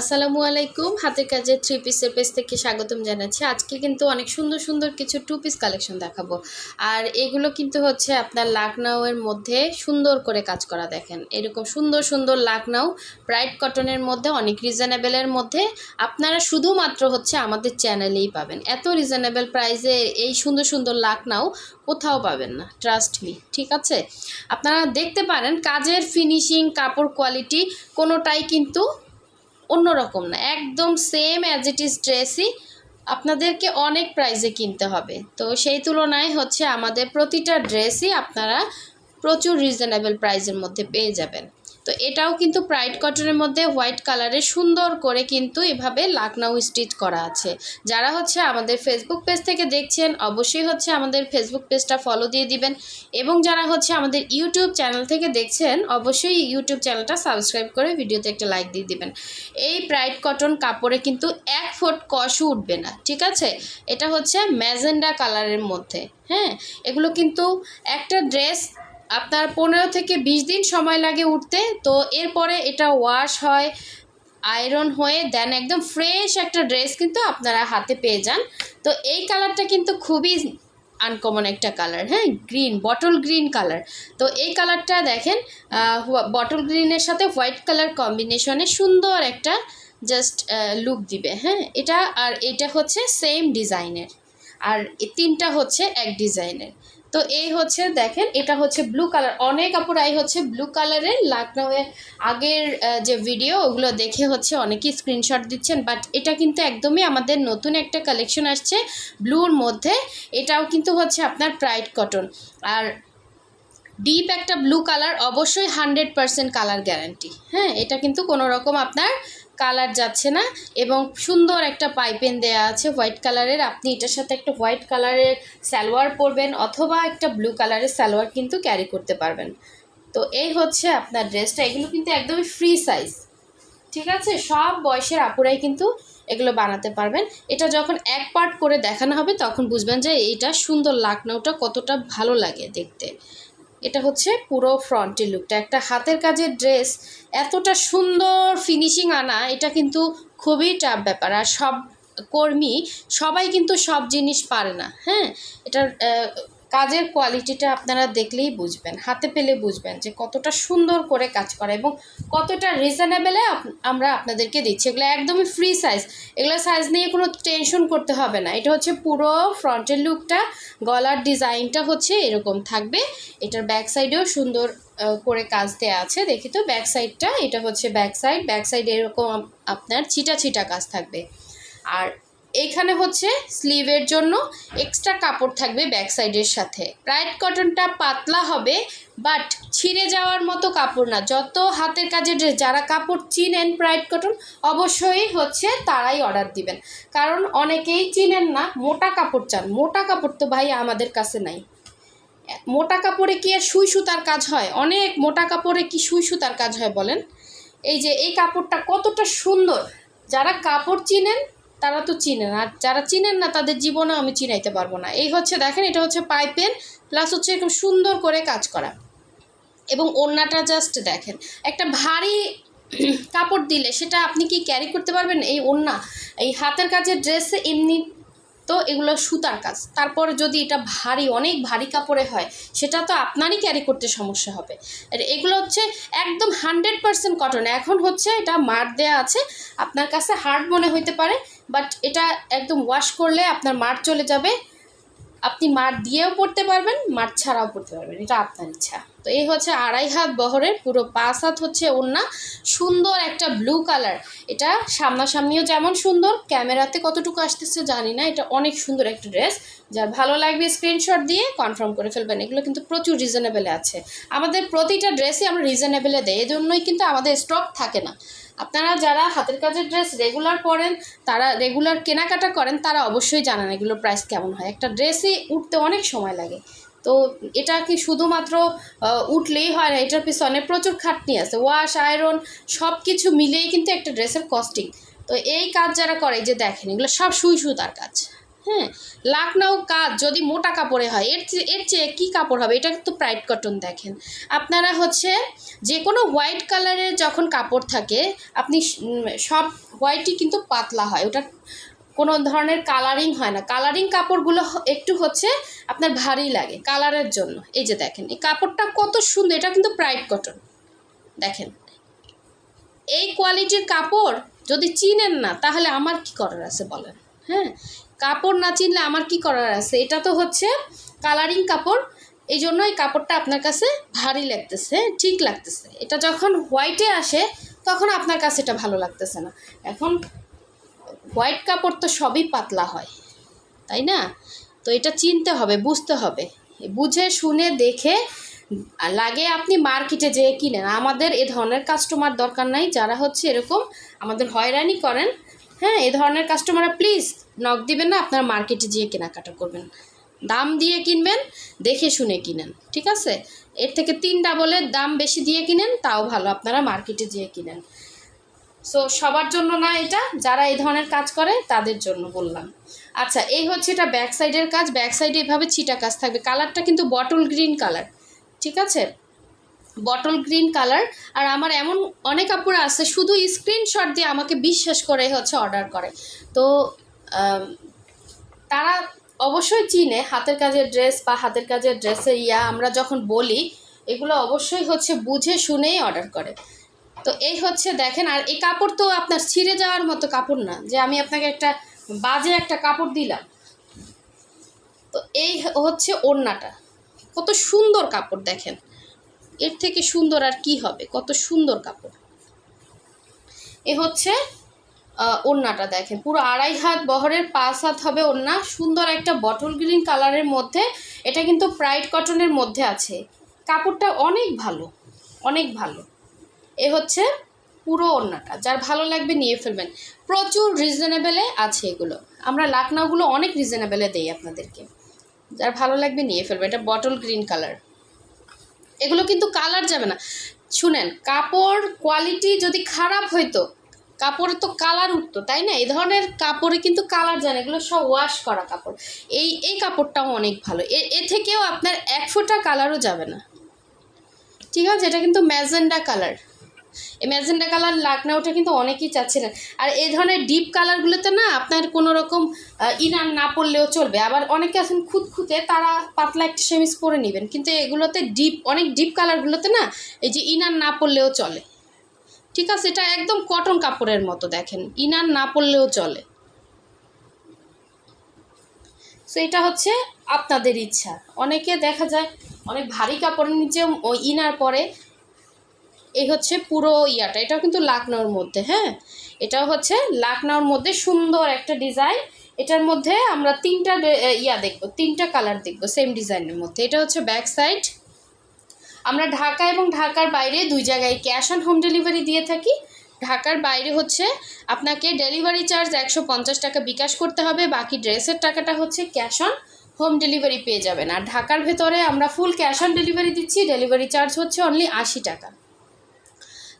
আসসালামু আলাইকুম। হাতের কাজের থ্রি পিসের পেজ থেকে স্বাগতম জানাচ্ছি। আজকে কিন্তু অনেক সুন্দর সুন্দর কিছু টু পিস কালেকশন দেখাবো। আর এগুলো কিন্তু হচ্ছে আপনার লাকনাউয়ের মধ্যে সুন্দর করে কাজ করা দেখেন। এরকম সুন্দর সুন্দর লাকনাউ ব্রাইট কটনের মধ্যে, অনেক রিজনেবলের মধ্যে আপনারা শুধুমাত্র হচ্ছে আমাদের চ্যানেলেই পাবেন। এত রিজনেবল প্রাইসে এই সুন্দর সুন্দর লাকনাউ কোথাও পাবেন না ট্রাস্ট মি ঠিক আছে? আপনারা দেখতে পারেন কাজের ফিনিশিং কাপড় কোয়ালিটি কোনোটাই কিন্তু অন্যরকম না, একদম সেম অ্যাজ ইট ইজ ড্রেসই আপনাদেরকে অনেক প্রাইজে কিনতে হবে। তো সেই তুলনায় হচ্ছে আমাদের প্রতিটা ড্রেসই আপনারা প্রচুর রিজনেবল প্রাইজের মধ্যে পেয়ে যাবেন। তো এটাও কিন্তু প্রাইড কটনের মধ্যে হোয়াইট কালারের সুন্দর করে কিন্তু এভাবে লাকনাউ স্টিচ করা আছে। যারা হচ্ছে আমাদের ফেসবুক পেজ থেকে দেখছেন, অবশ্যই হচ্ছে আমাদের ফেসবুক পেজটা ফলো দিয়ে দিবেন এবং যারা হচ্ছে আমাদের ইউটিউব চ্যানেল থেকে দেখছেন, অবশ্যই ইউটিউব চ্যানেলটা সাবস্ক্রাইব করে ভিডিওতে একটা লাইক দিয়ে দিবেন। এই প্রাইড কটন কাপড়ে কিন্তু এক ফুট কষও উঠবে না, ঠিক আছে? এটা হচ্ছে ম্যাজেন্ডা কালারের মধ্যে হ্যাঁ? এগুলো কিন্তু একটা ড্রেস আপনার পনেরো থেকে বিশ দিন সময় লাগে উঠতে। তো এরপরে এটা ওয়াশ হয় আয়রন হয়ে দেন একদম ফ্রেশ একটা ড্রেস কিন্তু আপনারা হাতে পেয়ে যান। তো এই কালারটা কিন্তু খুবই আনকমন একটা কালার হ্যাঁ গ্রিন বটল গ্রিন কালার তো এই কালারটা দেখেন বটল গ্রিনের সাথে হোয়াইট কালার কম্বিনেশনে সুন্দর একটা জাস্ট লুক দিবে হ্যাঁ। এটা আর এটা হচ্ছে সেম ডিজাইনের আর তিনটা হচ্ছে এক ডিজাইনের তো এই হচ্ছে দেখেন, এটা হচ্ছে ব্লু কালার অনেক আপুরাই হচ্ছে ব্লু কালারের লাকনাউয়ের আগের যে ভিডিও ওগুলো দেখে হচ্ছে অনেকেই স্ক্রিনশট দিচ্ছেন। বাট এটা কিন্তু একদমই আমাদের নতুন একটা কালেকশন আসছে ব্লুর মধ্যে। এটাও কিন্তু হচ্ছে আপনার প্রাইড কটন আর ডিপ একটা ব্লু কালার অবশ্যই হান্ড্রেড পারসেন্ট কালার গ্যারান্টি হ্যাঁ এটা কিন্তু কোনো রকম আপনার কালার যাচ্ছে না এবং সুন্দর একটা পাইপেন দেয়া আছে হোয়াইট কালারের। আপনি এটার সাথে একটা হোয়াইট কালারের সালোয়ার পরবেন অথবা একটা ব্লু কালারের সালোয়ার কিন্তু ক্যারি করতে পারবেন। তো এই হচ্ছে আপনার ড্রেসটা। এগুলো কিন্তু একদমই ফ্রি সাইজ ঠিক আছে? সব বয়সের আপুরাই কিন্তু এগুলো বানাতে পারবেন। এটা যখন এক পার্ট করে দেখানো হবে তখন বুঝবেন যে এইটা সুন্দর, লাকনাউটা কতটা ভালো লাগে দেখতে। এটা হচ্ছে পুরো ফ্রন্টের লুকটা। একটা হাতের কাজের ড্রেস, এতটা সুন্দর ফিনিশিং আনা, এটা কিন্তু খুবই টাফ ব্যাপার। আর সব কর্মী, সবাই কিন্তু সব জিনিস পারে না হ্যাঁ? এটার কাজের কোয়ালিটিটা আপনারা দেখলেই বুঝবেন, হাতে পেলে বুঝবেন যে কতটা সুন্দর করে কাজ করা এবং কতটা রিজনেবেলে আমরা আপনাদেরকে দিচ্ছি। এগুলো একদমই ফ্রি সাইজ এগুলো সাইজ নিয়ে কোনো টেনশন করতে হবে না। এটা হচ্ছে পুরো ফ্রন্টের লুকটা গলার ডিজাইনটা হচ্ছে এরকম থাকবে। এটার ব্যাক সাইডেও সুন্দর করে কাজ দেওয়া আছে। দেখি তো ব্যাক সাইডটা এটা হচ্ছে ব্যাক সাইড ব্যাক সাইড এরকম আপনার ছিটা ছিটা কাজ থাকবে। আর এইখানে হচ্ছে স্লিভের জন্য এক্সট্রা কাপড় থাকবে ব্যাক সাইডের সাথে। প্রাইড কটনটা পাতলা হবে বাট ছিঁড়ে যাওয়ার মতো কাপড় না। যত হাতের কাজের ড্রেস যারা কাপড় চিনেন প্রাইড কটন অবশ্যই হচ্ছে তারাই অর্ডার দিবেন। কারণ অনেকেই চিনেন না, মোটা কাপড় চান। মোটা কাপড় তো ভাই আমাদের কাছে নাই। মোটা কাপড়ে কি আর সুই সুতার কাজ হয়? অনেক মোটা কাপড়ে কি সুই সুতার কাজ হয় বলেন? এই যে এই কাপড়টা কতটা সুন্দর। যারা কাপড় চিনেন তারা তো চিনেন, আর যারা চিনেন না তাদের জীবনেও আমি চিনাইতে পারব না। এই হচ্ছে দেখেন, এটা হচ্ছে পাইপেন প্লাস হচ্ছে এরকম সুন্দর করে কাজ করা। এবং ওড়নাটা জাস্ট দেখেন, একটা ভারী কাপড় দিলে সেটা আপনি কি ক্যারি করতে পারবেন? এই ওড়না, এই হাতের কাজের ড্রেসে এমনি তো এগুলো সুতার কাজ। তারপর যদি এটা ভারী, অনেক ভারী কাপড়ে হয়, সেটা তো আপনারই ক্যারি করতে সমস্যা হবে। আর এগুলো হচ্ছে একদম হান্ড্রেড পারসেন্ট কটন এখন হচ্ছে এটা মার দেয়া আছে। আপনার কাছে হার্ড মনে হইতে পারে বাট এটা একদম ওয়াশ করলে আপনার মার চলে যাবে। আপনি মার দিয়েও পড়তে পারবেন, মার ছাড়াও পড়তে পারবেন। এটা আপনার ইচ্ছা। তো এই হচ্ছে আড়াই হাত বহরের, পুরো পাঁচ হাত হচ্ছে ওড়না। সুন্দর একটা ব্লু কালার এটা সামনাসামনিও যেমন সুন্দর, ক্যামেরাতে কতটুকু আসতেছে জানি না। এটা অনেক সুন্দর একটা ড্রেস যার ভালো লাগবে স্ক্রিনশট দিয়ে কনফার্ম করে ফেলবেন। এগুলো কিন্তু প্রচুর রিজনেবেলে আছে। আমাদের প্রতিটা ড্রেসই আমরা রিজনেবেলে দেয় এই জন্যই কিন্তু আমাদের স্টক থাকে না। আপনারা যারা হাতের কাজের ড্রেস রেগুলার পরেন, তারা রেগুলার কেনাকাটা করেন, তারা অবশ্যই জানেন এগুলোর প্রাইস কেমন হয়। একটা ড্রেসই উঠতে অনেক সময় লাগে। তো এটা কি শুধুমাত্র উঠলেই হয় না, এটার পিছনে প্রচুর খাটনি আছে। ওয়াশ, আয়রন সব কিছু মিলিয়েই কিন্তু একটা ড্রেসের কস্টিং তো এই কাজ যারা করে যে দেখেন, এগুলো সব সুই সুতার কাজ। হ্যাঁ লাকনাও কাজ যদি মোটা কাপড়ে হয়, এর এর চেয়ে কী কাপড় হবে? এটা তো প্রাইড কটন দেখেন। আপনারা হচ্ছে যে কোনো হোয়াইট কালারের যখন কাপড় থাকে, আপনি সব হোয়াইটই কিন্তু পাতলা হয়। ওটা কোনো ধরনের কালারিং হয় না। কালারিং কাপড়গুলো একটু হচ্ছে আপনার ভারী লাগে কালারের জন্য। এই যে দেখেন, এই কাপড়টা কত সুন্দর, এটা কিন্তু প্রাইড কটন দেখেন, এই কোয়ালিটির কাপড় যদি চিনেন না, তাহলে আমার কি করার আছে বলেন? হ্যাঁ কাপড় না চিনলে আমার কি করার আছে? এটা তো হচ্ছে কালারিং কাপড়, এই জন্য এই কাপড়টা আপনার কাছে ভারী লাগতেছে ঠিক লাগতেছে। এটা যখন হোয়াইটে আসে, তখন আপনার কাছে এটা ভালো লাগতেছে না। এখন হোয়াইট কাপড় তো সবই পাতলা হয়, তাই না? তো এটা চিনতে হবে, বুঝতে হবে। বুঝে, শুনে, দেখে লাগে আপনি মার্কেটে যেয়ে কিনেন। আমাদের এ ধরনের কাস্টমার দরকার নাই, যারা হচ্ছে এরকম আমাদের হয়রানি করেন। হ্যাঁ এ ধরনের কাস্টমাররা প্লিজ নক দিবেন না, আপনারা মার্কেটে যেয়ে কেনাকাটা করবেন। দাম দিয়ে কিনবেন, দেখে, শুনে কিনেন, ঠিক আছে? এর থেকে তিন ডাবলের দাম বেশি দিয়ে কিনেন, তাও ভালো, আপনারা মার্কেটে যেয়ে কিনেন। সো সবার জন্য না এটা, যারা এই ধরনের কাজ করে, তাদের জন্য বললাম। আচ্ছা এই হচ্ছে এটা ব্যাক সাইডের কাজ। ব্যাক সাইডে এভাবে ছিটা কাজ থাকবে। কালারটা কিন্তু বটল গ্রিন কালার, ঠিক আছে? Bottle green colour. আর আমার এমন অনেক কাপড় আছে, শুধু স্ক্রিনশট দিয়ে আমাকে বিশ্বাস করে হচ্ছে অর্ডার করে। তো তারা অবশ্যই চিনে, হাতের কাজের ড্রেস বা হাতের কাজের ড্রেসের ইয়া। আমরা যখন বলি, এগুলো অবশ্যই হচ্ছে বুঝে শুনেই অর্ডার করে। তো এই হচ্ছে দেখেন, আর এই কাপড় তো আপনার ছিঁড়ে যাওয়ার মতো কাপড় না, যে আমি আপনাকে একটা বাজে একটা কাপড় দিলাম। তো এই হচ্ছে ওড়নাটা। কত সুন্দর কাপড় দেখেন। এর থেকে সুন্দর আর কি হবে? কত সুন্দর কাপড়। এ হচ্ছে ওড়নাটা দেখেন। পুরো আড়াই হাত বহরের, পাঁচ হাত হবে ওড়না। সুন্দর একটা বটল গ্রিন কালারের মধ্যে, এটা কিন্তু প্রাইড কটনের মধ্যে আছে। কাপড়টা অনেক ভালো অনেক ভালো। এ হচ্ছে পুরো ওড়নাটা। যার ভালো লাগবে নিয়ে ফেলবেন। প্রচুর রিজনেবেলে আছে এগুলো। আমরা লাকনাগুলো অনেক রিজনেবেলে দেই আপনাদেরকে। যার ভালো লাগবে নিয়ে ফেলবেন। এটা বটল গ্রিন কালার এগুলো কিন্তু কালার যাবে না। শুনেন, কাপড় কোয়ালিটি যদি খারাপ হইতো কাপড়ে তো কালার উঠতো, তাই না? এই ধরনের কাপড়ে কিন্তু কালার যায় না। এগুলো সব ওয়াশ করা কাপড়। এই এই কাপড়টাও অনেক ভালো। এ এ থেকেও আপনার এক ফোঁটা কালারও যাবে না। ঠিক আছে? এটা কিন্তু ম্যাজেন্ডা কালার ম্যাজেন্ডা কালার লাকনাউটা কিন্তু অনেকেই চাচ্ছিলেন আর এই ধরনের ডিপ কালারগুলোতে না আপনার কোনো রকম ইনার না পড়লেও চলবে। আবার অনেকে আছেন খুঁতখুঁতে, তারা পাতলা একটা সেমিস পরে নেবেন। কিন্তু এগুলোতে ডিপ অনেক ডিপ কালারগুলোতে না এই যে ইনার না পড়লেও চলে। ঠিক আছে, এটা একদম কটন কাপড়ের মতো দেখেন। ইনার না পড়লেও চলে। সো এটা হচ্ছে আপনাদের ইচ্ছা। অনেকে দেখা যায় অনেক ভারী কাপড়ের নিচে ইনার পরে। এই হচ্ছে পুরো ইয়াটা। এটাও কিন্তু লাকনোর মধ্যে হ্যাঁ? এটাও হচ্ছে লাকনোর মধ্যে সুন্দর একটা ডিজাইন। এটার মধ্যে আমরা তিনটা ইয়া দেখব, তিনটা কালার দেখব, সেম ডিজাইনের মধ্যে। এটা হচ্ছে ব্যাক সাইড। আমরা ঢাকা এবং ঢাকার বাইরে দুই জায়গায় ক্যাশ অন হোম ডেলিভারি দিয়ে থাকি। ঢাকার বাইরে হচ্ছে আপনাকে ডেলিভারি চার্জ একশো পঞ্চাশ টাকা বিকাশ করতে হবে, বাকি ড্রেসের টাকাটা হচ্ছে ক্যাশ অন হোম ডেলিভারি পেয়ে যাবেন। আর ঢাকার ভেতরে আমরা ফুল ক্যাশ অন ডেলিভারি দিচ্ছি, ডেলিভারি চার্জ হচ্ছে অনলি আশি টাকা।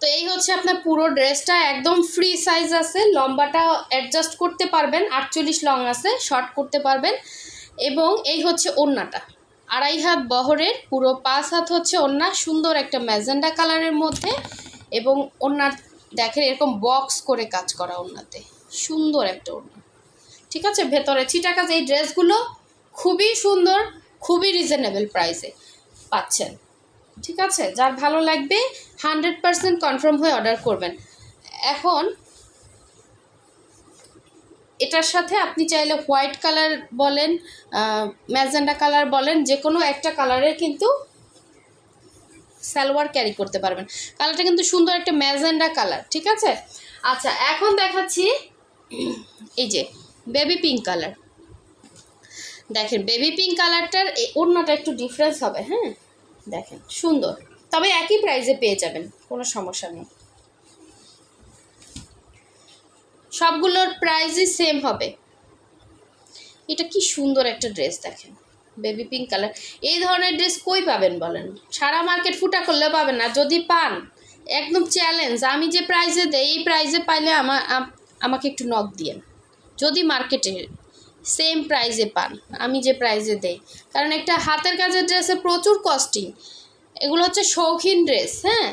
তো এই হচ্ছে আপনার পুরো ড্রেসটা, একদম ফ্রি সাইজ আছে। লম্বাটা অ্যাডজাস্ট করতে পারবেন, আটচল্লিশ লং আছে শর্ট করতে পারবেন। এবং এই হচ্ছে ওড়নাটা। আড়াই হাত বহরের, পুরো পাঁচ হাত হচ্ছে ওড়না, সুন্দর একটা ম্যাজেন্ডা কালারের মধ্যে। এবং ওড়নার, দেখেন এরকম বক্স করে কাজ করা ওড়নাতে। সুন্দর একটা ওড়না। ঠিক আছে, ভেতরে ছিটা কাজ এই ড্রেসগুলো খুবই সুন্দর, খুবই রিজনেবল প্রাইসে পাচ্ছেন। ঠিক আছে? যার ভালো লাগবে হান্ড্রেড পারসেন্ট কনফার্ম হয়ে অর্ডার করবেন। এখন, এটার সাথে আপনি চাইলে হোয়াইট কালার বলেন ম্যাজেন্ডা কালার বলেন যে কোনো একটা কালারের কিন্তু সালোয়ার ক্যারি করতে পারবেন। কালারটা কিন্তু সুন্দর একটা ম্যাজেন্ডা কালার ঠিক আছে? আচ্ছা এখন দেখাচ্ছি, এই যে বেবি পিঙ্ক কালার দেখেন বেবি পিঙ্ক কালারটার ওড়নাটা একটু ডিফারেন্স হবে হ্যাঁ? দেখেন, সুন্দর। তবে একই প্রাইসে পেয়ে যাবেন, কোনো সমস্যা নেই। সবগুলোর প্রাইসই সেম হবে। এটা কি সুন্দর একটা ড্রেস দেখেন বেবি পিঙ্ক কালার এই ধরনের ড্রেস কই পাবেন বলেন? সারা মার্কেট ফুটা করলে পাবেন না। যদি পান, একদম চ্যালেঞ্জ আমি যে প্রাইসে দেই, এই প্রাইসে পাইলে আমার আমাকে একটু নক দিয়েন। যদি মার্কেটে সেম প্রাইজে পান, আমি যে প্রাইজে দেই। কারণ একটা হাতের কাজের ড্রেসে প্রচুর কস্টিং এগুলো হচ্ছে শৌখিন ড্রেস হ্যাঁ?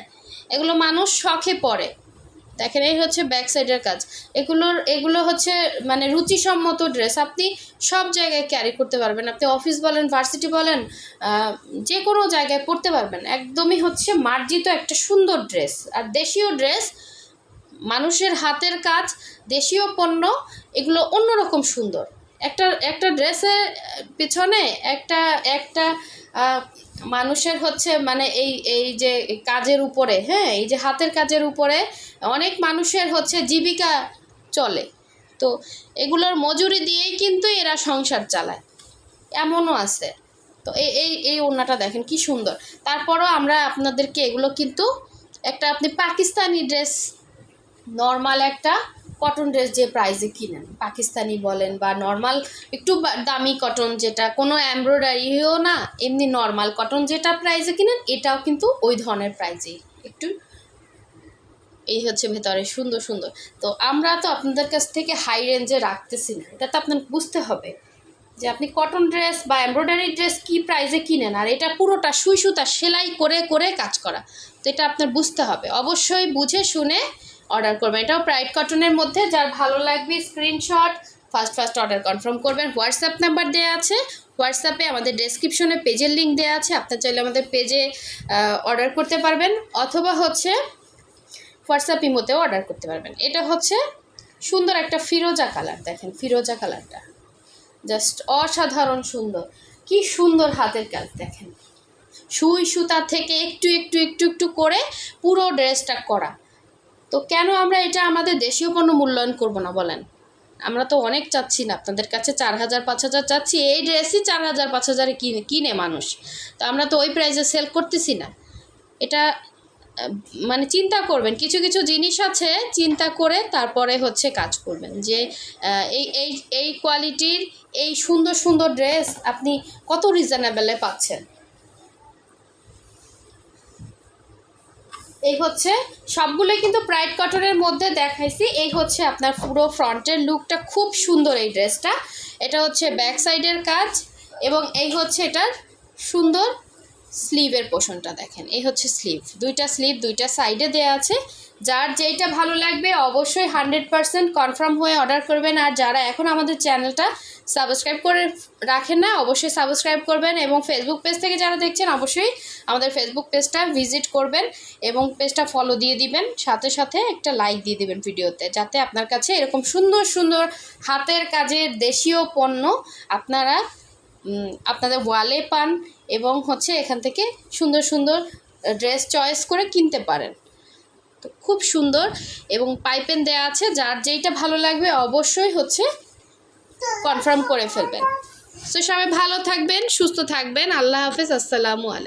এগুলো মানুষ শখে পরে। দেখেন, এই হচ্ছে ব্যাক সাইডের কাজ। এগুলোর, এগুলো হচ্ছে মানে রুচিসম্মত ড্রেস আপনি সব জায়গায় ক্যারি করতে পারবেন। আপনি অফিস বলেন ভার্সিটি বলেন যে কোনো জায়গায় পরতে পারবেন। একদমই হচ্ছে মার্জিত একটা সুন্দর ড্রেস আর দেশীয় ড্রেস মানুষের হাতের কাজ, দেশীয় পণ্য, এগুলো অন্যরকম সুন্দর। একটা একটা ড্রেসের পিছনে একটা একটা মানুষের হচ্ছে মানে এই এই যে কাজের উপরে হ্যাঁ এই যে হাতের কাজের উপরে অনেক মানুষের হচ্ছে জীবিকা চলে। তো এগুলোর মজুরি দিয়েই কিন্তু এরা সংসার চালায়। এমনও আছে। তো এই এই এই ওড়নাটা দেখেন কি সুন্দর। তারপরও আমরা আপনাদেরকে এগুলো কিন্তু একটা আপনি পাকিস্তানি ড্রেস, নর্মাল একটা কটন ড্রেস যে প্রাইসে কিনেন। পাকিস্তানি বলেন বা নর্মাল একটু দামি কটন যেটা, কোনো এমব্রয়ডারিও না, এমনি নর্মাল কটন যেটা প্রাইসে কিনেন, এটাও কিন্তু ওই ধরনের প্রাইজেই একটু এই হচ্ছে ভেতরে, সুন্দর সুন্দর। তো আমরা তো আপনাদের কাছ থেকে হাই রেঞ্জে রাখতেছি না, এটা তো আপনার বুঝতে হবে যে আপনি কটন ড্রেস বা এমব্রয়ডারি ড্রেস কি প্রাইজে কিনেন, আর এটা পুরোটা সুই সুতা সেলাই করে করে কাজ করা। তো এটা আপনার বুঝতে হবে। অবশ্যই বুঝে, শুনে অর্ডার করবেন। এটাও প্রাইড কটনের মধ্যে, যার ভালো লাগবে screenshot first first order confirm করবেন। হোয়াটসঅ্যাপ নাম্বার দেওয়া আছে হোয়াটসঅ্যাপে আমাদের ডেসক্রিপশনে পেজের লিঙ্ক দেওয়া আছে, আপনার চাইলে আমাদের পেজে অর্ডার করতে পারবেন, অথবা হচ্ছে হোয়াটসঅ্যাপ ইমোতেও অর্ডার করতে পারবেন। এটা হচ্ছে সুন্দর একটা ফিরোজা কালার দেখেন ফিরোজা কালারটা জাস্ট অসাধারণ সুন্দর। কি সুন্দর হাতের কাজ, দেখেন। সুই সুতা থেকে একটু একটু একটু একটু করে পুরো ড্রেসটা করা। তো কেন আমরা এটা আমাদের দেশীয় পণ্য মূল্যায়ন করব না বলেন? আমরা তো অনেক চাচ্ছি না, আপনাদের কাছে চার হাজার, পাঁচ হাজার চাচ্ছি, এই ড্রেসই চার হাজার, পাঁচ হাজারে কিনে কিনে মানুষ। তো আমরা তো ওই প্রাইসে সেল করতেছি না। এটা মানে চিন্তা করবেন, কিছু কিছু জিনিস আছে, চিন্তা করে তারপরে হচ্ছে কাজ করবেন যে এই এই এই কোয়ালিটির এই সুন্দর সুন্দর ড্রেস আপনি কত রিজনেবলে পাচ্ছেন? এই হচ্ছে সবগুলো কিন্তু প্রাইড কটনের মধ্যে দেখাইছি। এই হচ্ছে আপনার পুরো ফ্রন্টের লুকটা খুব সুন্দর এই ড্রেসটা এটা হচ্ছে ব্যাক সাইডের কাজ এবং এই হচ্ছে এটার সুন্দর স্লিভের পোষণটা দেখেন। এই হচ্ছে স্লিভ দুইটা স্লিভ দুইটা সাইডে দেওয়া আছে। যার যেইটা ভালো লাগবে অবশ্যই হান্ড্রেড পারসেন্ট কনফার্ম হয়ে অর্ডার করবেন। আর যারা এখন আমাদের চ্যানেলটা সাবস্ক্রাইব করে রাখেন না, অবশ্যই সাবস্ক্রাইব করবেন এবং ফেসবুক পেজ থেকে যারা দেখছেন, অবশ্যই আমাদের ফেসবুক পেজটা ভিজিট করবেন এবং পেজটা ফলো দিয়ে দিবেন। সাথে সাথে একটা লাইক দিয়ে দিবেন ভিডিওতে, যাতে আপনার কাছে এরকম সুন্দর সুন্দর হাতের কাজের দেশীয় পণ্য আপনারা আপনাদের ওয়ালে পান এবং হচ্ছে এখান থেকে সুন্দর সুন্দর ড্রেস চয়েস করে কিনতে পারেন। খুব সুন্দর এবং পাইপেন দেয়া আছে, যার যেইটা ভালো লাগবে অবশ্যই হচ্ছে কনফার্ম করে ফেলবেন। তো সবাই ভালো থাকবেন, সুস্থ থাকবেন, আল্লাহ হাফেজ, আসসালামু আলাইকুম।